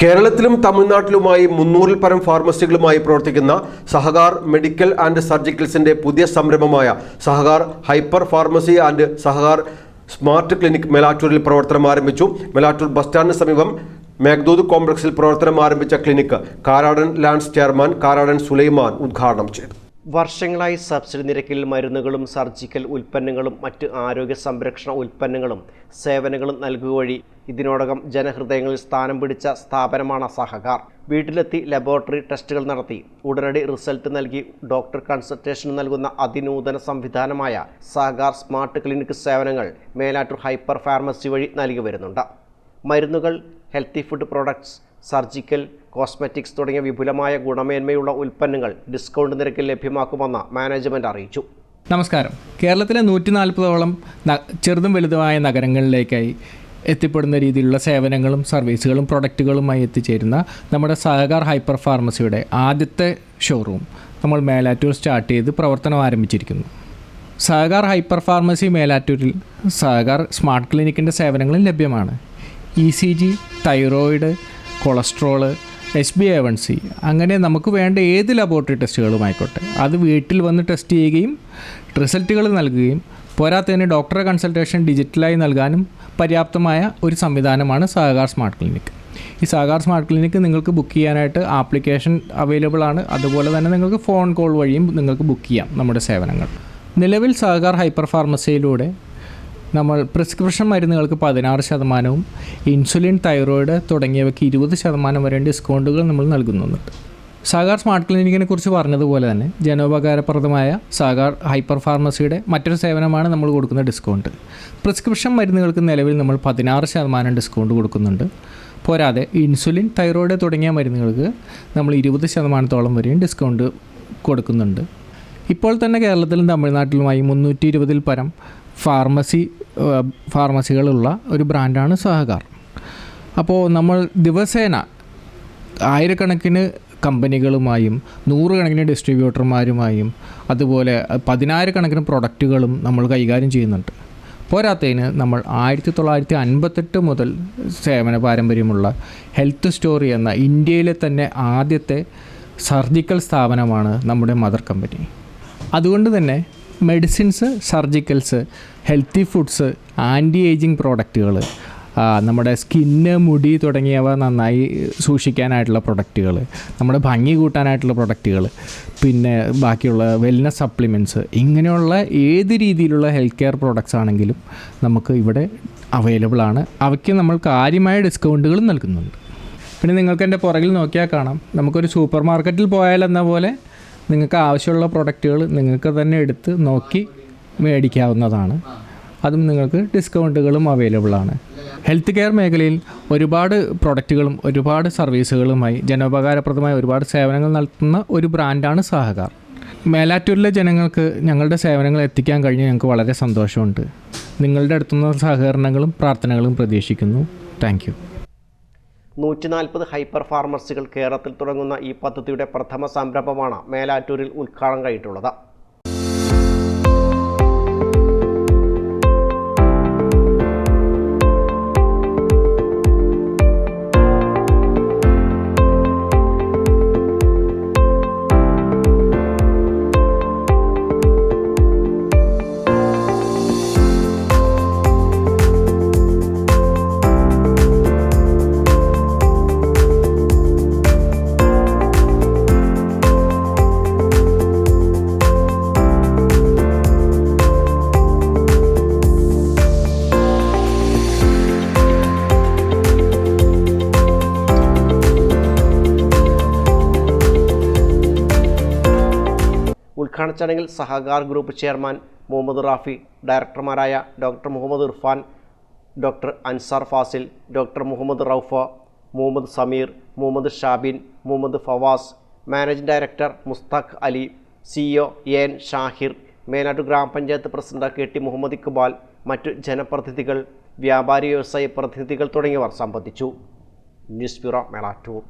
കേരളത്തിലും തമിഴ്നാട്ടിലുമായി മുന്നൂറിൽ പരം ഫാർമസികളുമായി പ്രവർത്തിക്കുന്ന സഹകാർ മെഡിക്കൽ ആൻഡ് സർജിക്കൽസിന്റെ പുതിയ സംരംഭമായ Sahakar hyper pharmacy and Sahakar smart clinic മെലാറ്റൂരിൽ പ്രവർത്തനം ആരംഭിച്ചു. മെലാറ്റൂർ ബസ് സ്റ്റാൻഡിന് സമീപം മേഘ്ദൂത് കോംപ്ലക്സിൽ പ്രവർത്തനം ആരംഭിച്ച clinic Karadan lands chairman Karadan Sulaiman ഉദ്ഘാടനം ചെയ്തു. വർഷങ്ങളായി സബ്സിഡി നിരക്കിൽ മരുന്നുകളും സർജിക്കൽ ഉൽപ്പന്നങ്ങളും മറ്റ് ആരോഗ്യ സംരക്ഷണ ഉൽപ്പന്നങ്ങളും സേവനങ്ങളും നൽകുക വഴി ഇതിനോടകം ജനഹൃദയങ്ങളിൽ സ്ഥാനം പിടിച്ച സ്ഥാപനമാണ് സഹകാർ. വീട്ടിലെത്തി ലബോറട്ടറി ടെസ്റ്റുകൾ നടത്തി. ഉടനടി റിസൾട്ട് നൽകി. ഡോക്ടർ കൺസൾട്ടേഷൻ നൽകുന്ന അതിനൂതന സംവിധാനമായ സഹകാർ സ്മാർട്ട് ക്ലിനിക് സേവനങ്ങൾ മേലാറ്റൂർ ഹൈപ്പർ ഫാർമസി വഴി നൽകി വരുന്നുണ്ട്. മരുന്നുകൾ healthy food products surgical cosmetics തുടങ്ങിയ വിപുലമായ ഗുണമേന്മയുള്ള ഉൽപ്പന്നങ്ങൾ ഡിസ്കൗണ്ട് നിരക്കിൽ ലഭ്യമാക്കുമെന്ന് മാനേജ്മെന്റ് അറിയിച്ചു. നമസ്കാരം. കേരളത്തിലെ നൂറ്റി നാൽപ്പതോളം ചെറുതും വലുതുമായ നഗരങ്ങളിലേക്കായി എത്തിപ്പെടുന്ന രീതിയിലുള്ള സേവനങ്ങളും സർവീസുകളും പ്രൊഡക്റ്റുകളുമായി എത്തിച്ചേരുന്ന നമ്മുടെ സഹകാർ ഹൈപ്പർ ഫാർമസിയുടെ ആദ്യത്തെ ഷോറൂം നമ്മൾ മേലാറ്റൂർ സ്റ്റാർട്ട് ചെയ്ത് പ്രവർത്തനം ആരംഭിച്ചിരിക്കുന്നു. സഹകാർ ഹൈപ്പർ ഫാർമസി മേലാറ്റൂരിൽ സഹകാർ സ്മാർട്ട് ക്ലിനിക്കിന്റെ സേവനങ്ങളും ലഭ്യമാണ്. E C G thyroid cholesterol H B A one C അങ്ങനെ നമുക്ക് വേണ്ട ഏത് ലബോറട്ടറി ടെസ്റ്റുകളും ആയിക്കോട്ടെ. അത് വീട്ടിൽ വന്ന് ടെസ്റ്റ് ചെയ്യുകയും റിസൾട്ടുകൾ നൽകുകയും പോരാത്തതിന് ഡോക്ടറെ കൺസൾട്ടേഷൻ ഡിജിറ്റലായി നൽകാനും പര്യാപ്തമായ ഒരു സംവിധാനമാണ് സഹകാർ സ്മാർട്ട് ക്ലിനിക്. ഈ സഹകാർ സ്മാർട്ട് ക്ലിനിക്ക് നിങ്ങൾക്ക് ബുക്ക് ചെയ്യാനായിട്ട് ആപ്ലിക്കേഷൻ അവൈലബിൾ ആണ്. അതുപോലെ തന്നെ നിങ്ങൾക്ക് ഫോൺ കോൾ വഴിയും നിങ്ങൾക്ക് ബുക്ക് ചെയ്യാം നമ്മുടെ സേവനങ്ങൾ. നിലവിൽ സഹകാർ ഹൈപ്പർ ഫാർമസിയിലൂടെ നമ്മൾ പ്രിസ്ക്രിപ്ഷൻ മരുന്നുകൾക്ക് പതിനാറ് ശതമാനവും ഇൻസുലിൻ തൈറോയിഡ് തുടങ്ങിയവയ്ക്ക് ഇരുപത് ശതമാനം വരെ ഡിസ്കൗണ്ടുകൾ നമ്മൾ നൽകുന്നുണ്ട്. സാഗാർ സ്മാർട്ട് ക്ലിനിക്കിനെ കുറിച്ച് പറഞ്ഞതുപോലെ തന്നെ ജനോപകാരപ്രദമായ സാഗാർ ഹൈപ്പർ ഫാർമസിയുടെ മറ്റൊരു സേവനമാണ് നമ്മൾ കൊടുക്കുന്ന ഡിസ്കൗണ്ട് പ്രിസ്ക്രിപ്ഷൻ മരുന്നുകൾക്ക് നിലവിൽ നമ്മൾ പതിനാറ് ശതമാനം ഡിസ്കൗണ്ട് കൊടുക്കുന്നുണ്ട്. പോരാതെ ഇൻസുലിൻ തൈറോയിഡ് തുടങ്ങിയ മരുന്നുകൾക്ക് നമ്മൾ ഇരുപത് ശതമാനത്തോളം വരെയും ഡിസ്കൗണ്ട് കൊടുക്കുന്നുണ്ട്. ഇപ്പോൾ തന്നെ കേരളത്തിലും തമിഴ്നാട്ടിലുമായി മുന്നൂറ്റി ഇരുപതിൽ പരം ഫാർമസി ഫാർമസികളുള്ള ഒരു ബ്രാൻഡാണ് സഹകാർ. അപ്പോൾ നമ്മൾ ദിവസേന ആയിരക്കണക്കിന് കമ്പനികളുമായും നൂറുകണക്കിന് ഡിസ്ട്രിബ്യൂട്ടർമാരുമായും അതുപോലെ പതിനായിരക്കണക്കിന് പ്രൊഡക്റ്റുകളും നമ്മൾ കൈകാര്യം ചെയ്യുന്നുണ്ട്. പോരാത്തതിന് നമ്മൾ ആയിരത്തി തൊള്ളായിരത്തി അൻപത്തെട്ട് മുതൽ സേവന പാരമ്പര്യമുള്ള ഹെൽത്ത് സ്റ്റോറി എന്ന ഇന്ത്യയിലെ തന്നെ ആദ്യത്തെ സർജിക്കൽ സ്ഥാപനമാണ് നമ്മുടെ മദർ കമ്പനി. അതുകൊണ്ട് തന്നെ medicines surgicals healthy foods anti ageing പ്രോഡക്റ്റുകൾ നമ്മുടെ സ്കിന്ന് മുടി തുടങ്ങിയവ നന്നായി സൂക്ഷിക്കാനായിട്ടുള്ള പ്രൊഡക്റ്റുകൾ നമ്മുടെ ഭംഗി കൂട്ടാനായിട്ടുള്ള പ്രൊഡക്റ്റുകൾ പിന്നെ ബാക്കിയുള്ള വെൽനസ് സപ്ലിമെന്റ്സ് ഇങ്ങനെയുള്ള ഏത് രീതിയിലുള്ള ഹെൽത്ത് കെയർ പ്രോഡക്റ്റ്സ് ആണെങ്കിലും നമുക്ക് ഇവിടെ അവൈലബിൾ ആണ്. അവയ്ക്ക് നമ്മൾ കാര്യമായ ഡിസ്കൗണ്ടുകളും നൽകുന്നുണ്ട്. പിന്നെ നിങ്ങൾക്ക് എന്റെ പുറകിൽ നോക്കിയാൽ കാണാം. നമുക്കൊരു സൂപ്പർ മാർക്കറ്റിൽ പോയാലെന്ന പോലെ നിങ്ങൾക്ക് ആവശ്യമുള്ള പ്രൊഡക്റ്റുകൾ നിങ്ങൾക്ക് തന്നെ എടുത്ത് നോക്കി മേടിക്കാവുന്നതാണ്. അതും നിങ്ങൾക്ക് ഡിസ്കൗണ്ടുകളും അവൈലബിൾ ആണ്. ഹെൽത്ത് കെയർ മേഖലയിൽ ഒരുപാട് പ്രൊഡക്റ്റുകളും ഒരുപാട് സർവീസുകളുമായി ജനോപകാരപ്രദമായ ഒരുപാട് സേവനങ്ങൾ നടത്തുന്ന ഒരു ബ്രാൻഡാണ് സഹകാർ. മേലാറ്റൂരിലെ ജനങ്ങൾക്ക് ഞങ്ങളുടെ സേവനങ്ങൾ എത്തിക്കാൻ കഴിഞ്ഞ് ഞങ്ങൾക്ക് വളരെ സന്തോഷമുണ്ട്. നിങ്ങളുടെ അടുത്തുനിന്ന് സഹകരണങ്ങളും പ്രാർത്ഥനകളും പ്രതീക്ഷിക്കുന്നു. താങ്ക് നൂറ്റി നാൽപ്പത് ഹൈപ്പർ ഫാർമസികൾ കേരളത്തിൽ തുടങ്ങുന്ന ഈ പദ്ധതിയുടെ പ്രഥമ സംരംഭമാണ് മേലാറ്റൂരിൽ ഉദ്ഘാടനം കഴിഞ്ഞിട്ടുള്ളത്. ഉദ്ഘാടന ചടങ്ങിൽ Sahakar group chairman Muhammad Rafi ഡയറക്ടർമാരായ doctor Muhammad Irfan doctor Ansar Fazil doctor Muhammad Rauf Muhammad Sameer Muhammad Shabin Muhammad Fawaz managing director Mustaq Ali CEO N Shahir Menattu ഗ്രാമപഞ്ചായത്ത് president K T Muhammad Iqbal മറ്റു ജനപ്രതിനിധികൾ വ്യാപാരി വ്യവസായ പ്രതിനിധികൾ തുടങ്ങിയവർ സംബന്ധിച്ചു. News bureau മേളാറ്റൂർ